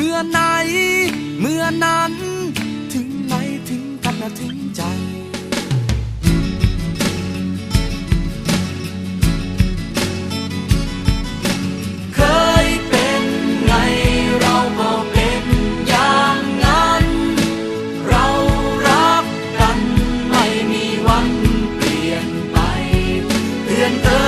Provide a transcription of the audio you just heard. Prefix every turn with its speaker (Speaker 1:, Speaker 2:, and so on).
Speaker 1: เมื่อไหน เมื่อนั้น ถึงไหนถึงกันนะถึงใจ เคยเป็นไงเราก็เป็นอย่างนั้น เรารักกันไม่มีวันเปลี่ยนไปเพื่อนเอ่ย